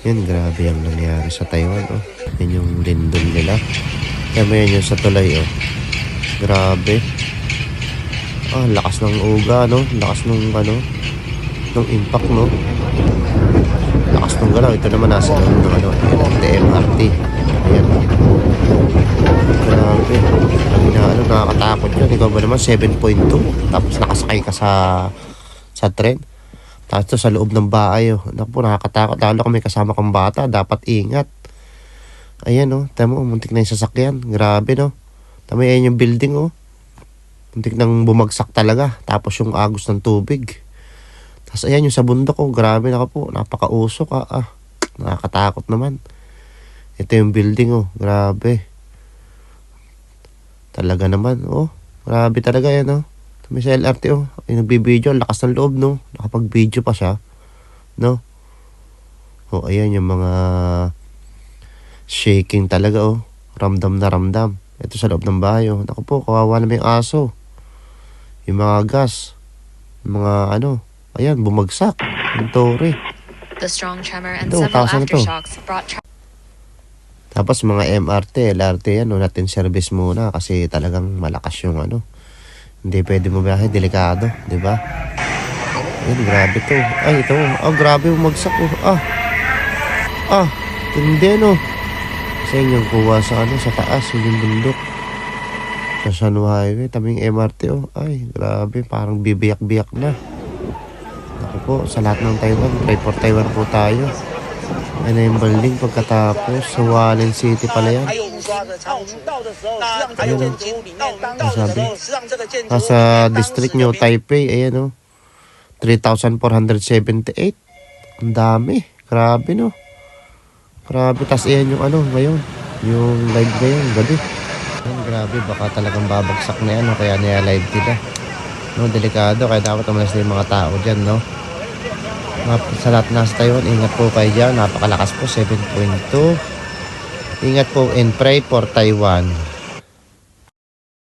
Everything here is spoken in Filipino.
Yan, grabe ang nangyari sa Taiwan, oh. Yan yung lindol nila. Kaya mo yan yung sa tulay, oh. Grabe. Ah, lakas ng uga, no? Lakas ng, ano, ng impact, no? Lakas ng galaw. Ito naman nasa, ano, ano, MRT, MRT. Ayan. Grabe. Ang inaano, nakakatakot yun. Ikaw ba naman, 7.2? Tapos nakasakay ka sa, sa tren. Tapos sa loob ng bahay, oh. Naku po, nakakatakot. Lalo kung may kasama kang bata, dapat ingat. Ayan, oh. Tama mo, muntik na yung sasakyan. Grabe, no? Tama yan yung building, oh. Muntik nang bumagsak talaga. Tapos yung agos ng tubig. Tapos ayan yung sa bundok, oh. Grabe, naka po. Napakausok, ah. ah. Nakakatakot naman. Ito yung building, oh. Grabe. Talaga naman, oh. Grabe talaga yan, oh. May sa LRT, oh. Ay, nagbibideo. Lakas ng loob, no. Nakapag-video pa siya. No? Oh, ayan yung mga shaking talaga, oh. Ramdam na ramdam. Ito sa loob ng bahay, oh. Naku po, kawawa na may aso. Yung mga gas. Yung mga, ano. Ayan, bumagsak. Yung tore. The strong tremor and Ito, several aftershocks brought Tapos mga MRT, LRT, ano, natin service muna kasi talagang malakas yung ano. Hindi pwede mo biyahe, delikado, di ba? Ayun, grabe to. Ay, ito. Oh, grabe, umagsak. Oh. Ah. Ah, hindi, no. Sa inyong kuha sa ano, sa taas, yung bundok. Sa San Highway, tabing MRT, oh. Ay, grabe, parang bibiyak-biyak na. Ako po, sa lahat ng Taiwan, try for Taiwan po tayo. Ayan na yung building pagkatapos. Sa Wallen City pala yan. Ayan o. Masabi. Nasa district nyo, Taipei. Ayan o. 3,478. Ang dami. Grabe no. Grabe. Tapos ayan yung ano ngayon. Yung live ngayon. Gabi. Ayan, grabe. Baka talagang babagsak na yan. No? Kaya niya live nila. No, delikado. Kaya dapat umalas na yung mga tao dyan. No. Sa lahat nasa Taiwan, ingat po kayo dyan. Napakalakas po, 7.2. Ingat po and pray for Taiwan.